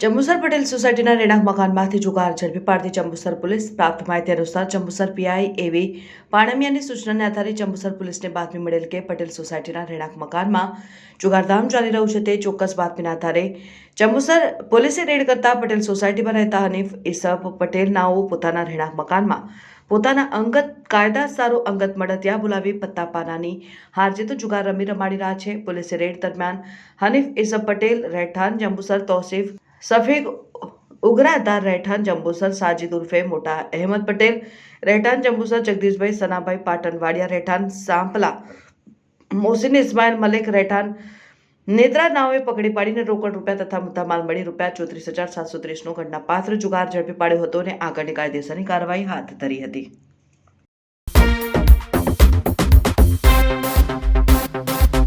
જંબુસર પટેલ સોસાયટીના રહેણાંક મકાનમાંથી જુગાર ઝડપી પાડતી જંબુસર પોલીસ પ્રાપ્ત માહિતી અનુસાર જંબુસર પીઆઈ એવી પાણમિયાની સૂચનાને આધારે જંબુસર પોલીસને બાતમી મળેલ કે પટેલ સોસાયટીના રહેણાંક મકાનમાં જુગારધામ ચાલી રહ્યું છે તે ચોક્કસ બાતમીના આધારે. જંબુસર પોલીસે રેડ કરતા પટેલ સોસાયટીમાં રહેતા હનીફ ઇસફ પટેલનાઓ પોતાના રહેણાંક મકાનમાં પોતાના અંગત કાયદા સારું અંગત મળતિયા બોલાવી પત્તા પાનાની હારજીતો જુગાર રમી રમાડી રહ્યા છે. પોલીસે રેડ દરમિયાન હનીફ ઇસફ પટેલ, રહેઠાણ, જંબુસર, તૌસીફ સફીક ઉઘરાતા રહેઠાણ જંબુસર સાજિદ ઉર્ફે મોટા અહેમદ પટેલ રહેઠાણ જંબુસર જગદીશભાઈ સનાભાઈ પાટણવાડિયા રહેઠાણ સાંપલા મોહસિન ઇસ્માઇલ મલિક રહેઠાણ નેત્રા નાવે પકડી પાડીને રોકડ રૂપિયા તથા મુદ્દામાલ મળી રૂપિયા ચોત્રીસ હજાર સાતસો ત્રીસનો ઘટના પાત્ર જુગાર ઝડપી પાડ્યો હતો અને આગળની કાયદેસરની કાર્યવાહી હાથ ધરી હતી